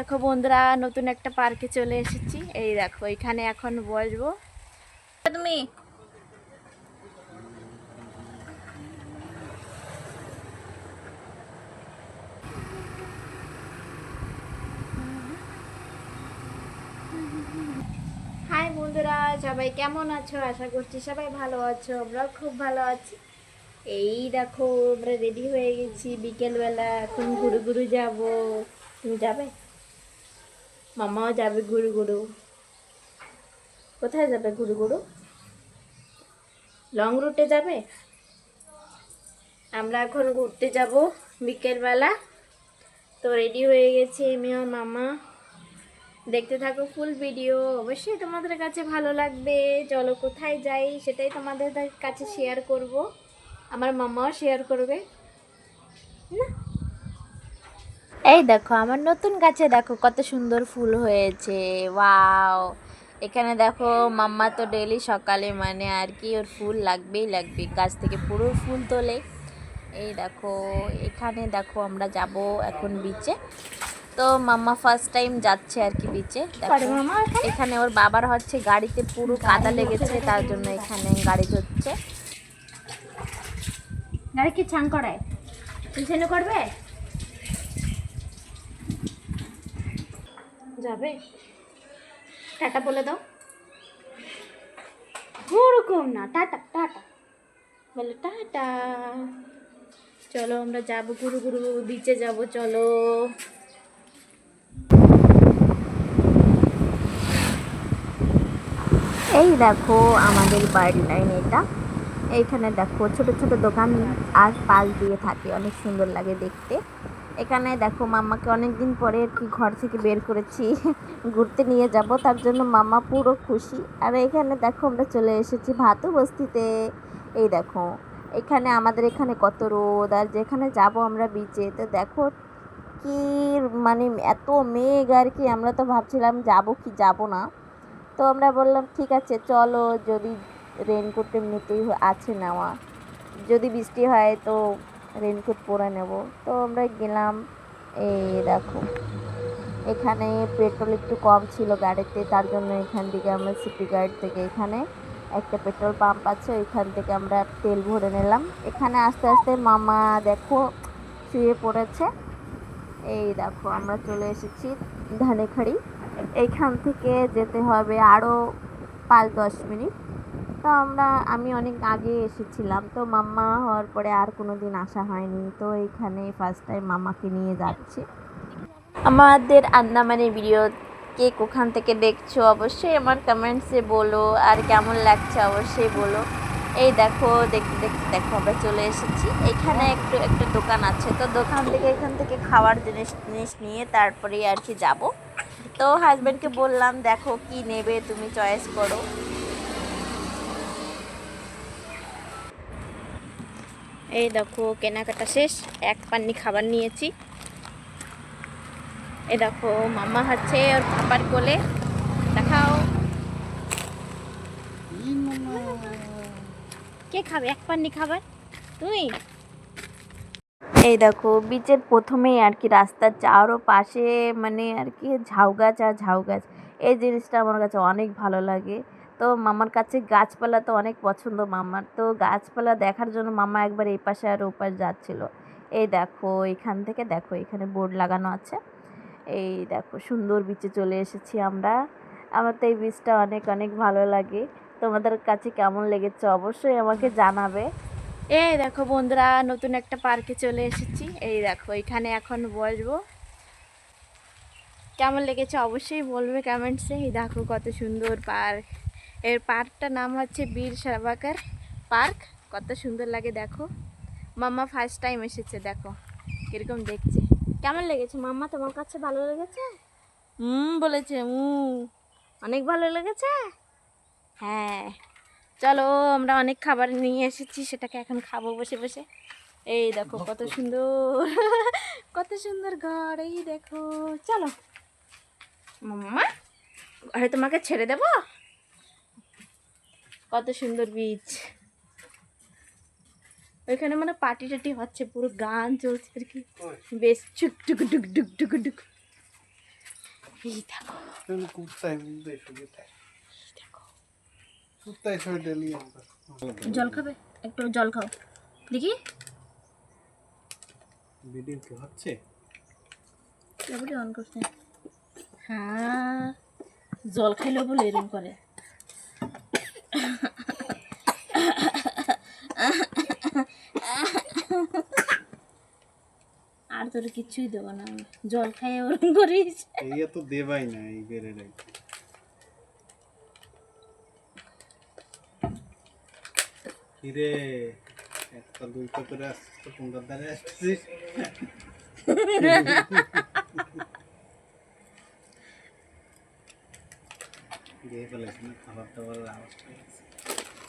দেখো বন্ধুরা, নতুন একটা পার্কে চলে এসেছি। এই দেখো, এখানে এখন বসবো। তুমি? হাই বন্ধুরা, সবাই কেমন আছো? আশা করছি সবাই ভালো আছো, আমরাও খুব ভালো আছি। এই দেখো, আমরা রেডি হয়ে গেছি, বিকেলবেলা, এখন ঘুরু ঘুরু যাব। তুমি যাবে? মামাও যাবে ঘুরু ঘুরু কোথায় যাবে ঘুরু ঘুরু লং রুটে যাবে? আমরা এখন ঘুরতে যাব বিকেলবেলা। তো রেডি হয়ে গেছি আমি আর মামা। দেখতে থাকো ফুল ভিডিও অবশ্যই তোমাদের কাছে ভালো লাগবে। চলো কোথায় যাই সেটাই তোমাদের কাছে শেয়ার করব। আমার মামাও শেয়ার করবে। না? এই দেখো আমার নতুন গাছে দেখো কত সুন্দর ফুল হয়েছে। ওয়াও। এখানে দেখো মাম্মা তো ডেলি সকালে মানে আর কি ওর ফুল লাগবেই লাগবে গাছ থেকে পুরো ফুল তোলে। এই দেখো এখানে দেখো আমরা যাব এখন বিচে তো মাম্মা ফার্স্ট টাইম যাচ্ছে আর কি বিচে এখানে ওর বাবার হচ্ছে গাড়িতে পুরো কাদা লেগেছে তার জন্য এখানে গাড়ি ধরছে। গাড়ি কি ছাং করায়? পিছনে করবে? যাবে? টাটা বলে দাও। ওরকম না, টাটা টাটা। বলে, টাটা। চলো, আমরা যাব গুরু গুরু বিচে যাব, চলো। এই দেখো, আমাদের বাড়ির লাইন এটা। এইখানে দেখো, ছোট ছোট দোকান আর পাশ দিয়ে থাকে, অনেক সুন্দর লাগে দেখতে। এখানে দেখো মাম্মাকে অনেক দিন পরে আর কি ঘর থেকে বের করেছি। ঘুরতে নিয়ে যাব, তার জন্য মাম্মা পুরো খুশি। আর এখানে দেখো আমরা চলে এসেছি ভাতু বস্তিতে। এই দেখো, এখানে আমাদের এখানে কত রোদ, আর যেখানে যাব আমরা বিচে তো দেখো কি মানে এত মেঘ আর কি, আমরা তো ভাবছিলাম যাব কি যাব না। তো আমরা বললাম, ঠিক আছে, চলো, যদি রেনকোট এমনিতেই আছে নেওয়া। যদি বৃষ্টি হয় তো রেনকোট পরে নেব। তো আমরা গেলাম, এই দেখো, এখানে পেট্রোল একটু কম ছিল গাড়িতে, তার জন্য এখান থেকে আমরা সিটি গার্ড থেকে এখানে একটা পেট্রোল পাম্প আছে, ওইখান থেকে আমরা তেল ভরে নিলাম। এখানে আস্তে আস্তে মামা দেখো শুয়ে পড়েছে। এই দেখো, আমরা চলে এসেছি ধানেখাড়ি। এইখান থেকে যেতে হবে আরও পাঁচ দশ মিনিট। তো আমরা, আমি অনেক আগে এসেছিলাম, তো মাম্মা হওয়ার পরে আর কোনো দিন আসা হয়নি। তো এইখানে ফার্স্ট টাইম মামাকে নিয়ে যাচ্ছি। আমাদের আন্দামানে ভিডিও কে কোখান থেকে দেখছ অবশ্যই আমার কমেন্টসে বলো, আর কেমন লাগছে অবশ্যই বলো। এই দেখো, দেখতে দেখতে, দেখো, আমরা চলে এসেছি। এখানে একটু, একটা দোকান আছে, তো দোকান থেকে, এখান থেকে খাওয়ার জিনিস জিনিস নিয়ে তারপরে আর কি যাব। তো হাজব্যান্ডকে বললাম, দেখো কি নেবে, তুমি চয়েস করো। এই দেখো কেনাকাটা শেষ এক পান্নি খাবার নিয়েছি। এই দেখো মাম্মা হচ্ছে ওর খাবার কোলে। দেখাও। কে খাবে? এক পান্নি খাবার? তুই এই দেখো বিচের প্রথমেই আর কি রাস্তার চারও পাশে মানে আর কি ঝাউ গাছ আর ঝাউ গাছ এই জিনিসটা আমার কাছে অনেক ভালো লাগে। তো মামার কাছে গাছপালা তো অনেক পছন্দ, মামার তো গাছপালা দেখার জন্য মামা একবার এই পাশে আর ওপাশ যাচ্ছিল। এই দেখো, এখান থেকে দেখো, এখানে বোর্ড লাগানো আছে। এই দেখো, সুন্দর বিচে চলে এসেছি আমরা। আমার তো এই বীজটা অনেক অনেক ভালো লাগে। তোমাদের কাছে কেমন লেগেছে অবশ্যই আমাকে জানাবে। এই দেখো বন্ধুরা, নতুন একটা পার্কে চলে এসেছি। এই দেখো, এখানে এখন বসবো। কেমন লেগেছে অবশ্যই বলবে কমেন্টসে এই দেখো কত সুন্দর পার্ক। এর পার্কটার নাম হচ্ছে বীর সাবাকার পার্ক। কত সুন্দর লাগে দেখো। মাম্মা ফার্স্ট টাইম এসেছে দেখো। কীরকম দেখছে। কেমন লেগেছে? মাম্মা তোমার কাছে ভালো লেগেছে? হুম বলেছে হুম। অনেক ভালো লেগেছে? হ্যাঁ। চলো আমরা অনেক খাবার নিয়ে এসেছি সেটাকে এখন খাব বসে বসে। এই দেখো কত সুন্দর। কত সুন্দর ঘর এই দেখো। চলো। মাম্মা ঘরে তোমাকে ছেড়ে দেব? কত সুন্দর বীজ ওইখানে মানে পার্টি টাটি হচ্ছে পুরো গান চলছে আর কি। বেশ চুক টুক টুক টুক টুক টুক। এই দেখো। জল খাবে? একটু জল খাও। দেখি। ভিডিও কি হচ্ছে? অন করছে। হ্যাঁ জল খাইলেও বলে এরকম করে। আর তোর কিচ্ছুই দেবো না। আমি জল খাইয়ে ওরকম করিস। এই তো দেবাই না এই বেড়ে রাই। কিরে একটা দুইটা করে আসছিস তো কোনটার দ্বারে আসছিস? খাবার দাবারের আওয়াজটা।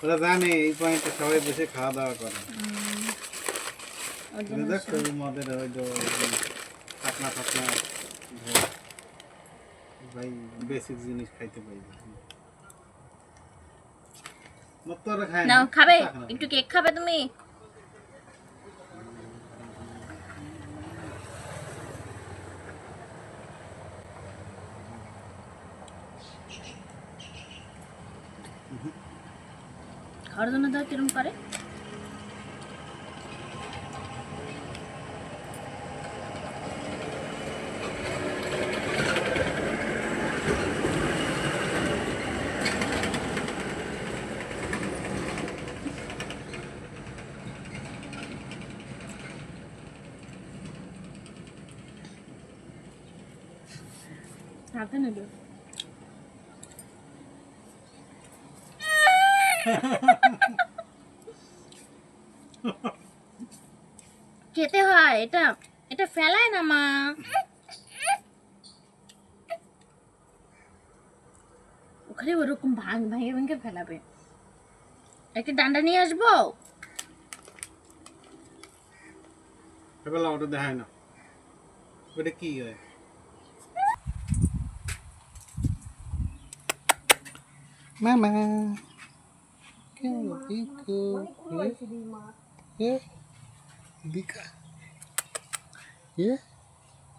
ওরা জানে এই পয়েন্টে সবাই বসে খাওয়া দাওয়া করে ওর জন্য দেখ সবুজ মদের ওই পাতলা পাতলা ভাই- ভাই বেসিক জিনিস খাইতে পাইবে মদ তো ওরা খায় না। খাবে। একটু কেক খাবে তুমি। খাওয়ার জন্য দাও কিরম করে? হাতে নেবে। খেতে হয়, এটা এটা ফেলায় না মা। ওখানে ওরকম ভাঙ, ভাঙে, ভেঙে ফেলাবে। একটা ডান্ডা নিয়ে আসব? এবেলা ওটা দেখায় না। ওটা কি হয়? কেউ দিকো এ দিকা এ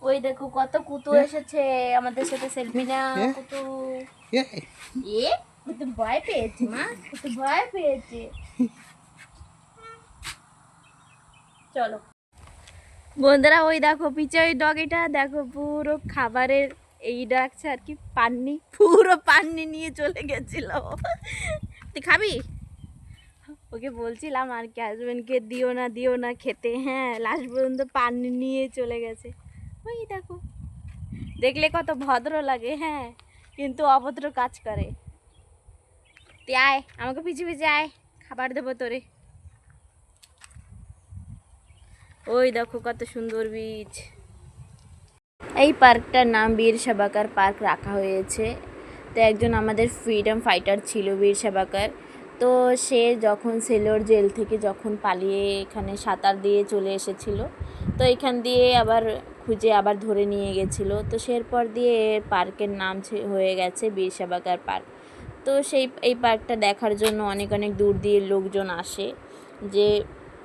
ওই দেখো কত কুতু এসেছে। আমাদের সাথে সেলফি না কুতু। এ কুতু ভয় পেয়েছে মা। কুতু ভয় পেয়েছে। চলো। বন্ধুরা ওই দেখো পিছে ওই ডগিটা দেখো পুরো খাবারের এই ডাকছে আর কি পাননি, পুরো পাননি নিয়ে চলে গেছিল। তুই খাবি? ওকে বলছিলাম আর কি হাজবেন্ডকে দিও না দিও না খেতে হ্যাঁ লাস্ট পর্যন্ত পাননি নিয়ে চলে গেছে। ওই দেখো, দেখলে কত ভদ্র লাগে হ্যাঁ কিন্তু অভদ্র কাজ করে। তুই আয়, আমাকে পিছু পিছু আয়, খাবার দেবো তোরে। ওই দেখো কত সুন্দর বীজ। এই পার্কটার নাম বীর সাবাকার পার্ক রাখা হয়েছে। তো একজন আমাদের ফ্রিডম ফাইটার ছিল বীর সাবাকার। তো সে যখন সেলোর জেল থেকে যখন পালিয়ে এখানে সাঁতার দিয়ে চলে এসেছিল, তো এখান দিয়ে আবার খুঁজে আবার ধরে নিয়ে গেছিল। তো সেরপর দিয়ে পার্কের নাম হয়ে গেছে বীর সাবাকার পার্ক। তো সেই, এই পার্কটা দেখার জন্য অনেক অনেক দূর দিয়ে লোকজন আসে যে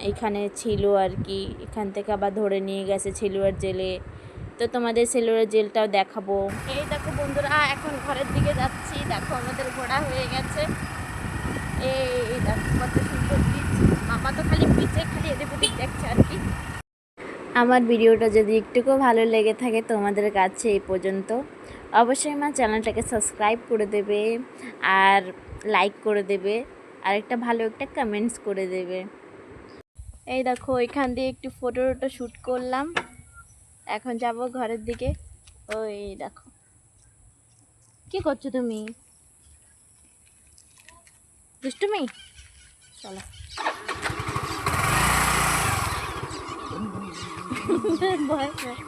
এখানে ছিল আর কি। এখান থেকে আবার ধরে নিয়ে গেছে সেলুয়ার জেলে। তো তোমাদের সেলুয়ার জেলটাও দেখাবো। এই দেখো বন্ধুরা এখন ঘরের দিকে যাচ্ছি। দেখো আমাদের ঘোড়া হয়ে গেছে। এই দেখো কত সুন্দর মামা তো খালি পিছে খালি এদের ওদিক দেখছে আর কি। আমার ভিডিওটা যদি একটুকু ভালো লেগে থাকে তোমাদের কাছে এই পর্যন্ত অবশ্যই আমার চ্যানেলটাকে সাবস্ক্রাইব করে দেবে আর লাইক করে দেবে আর একটা ভালো একটা কমেন্টস করে দেবে। এই দেখো এখান দিয়ে একটু ফটো টটো শ্যুট করলাম। এখন যাব ঘরের দিকে। ওই দেখো। কি করছ তুমি? দুষ্টুমি? চলো। ভয়।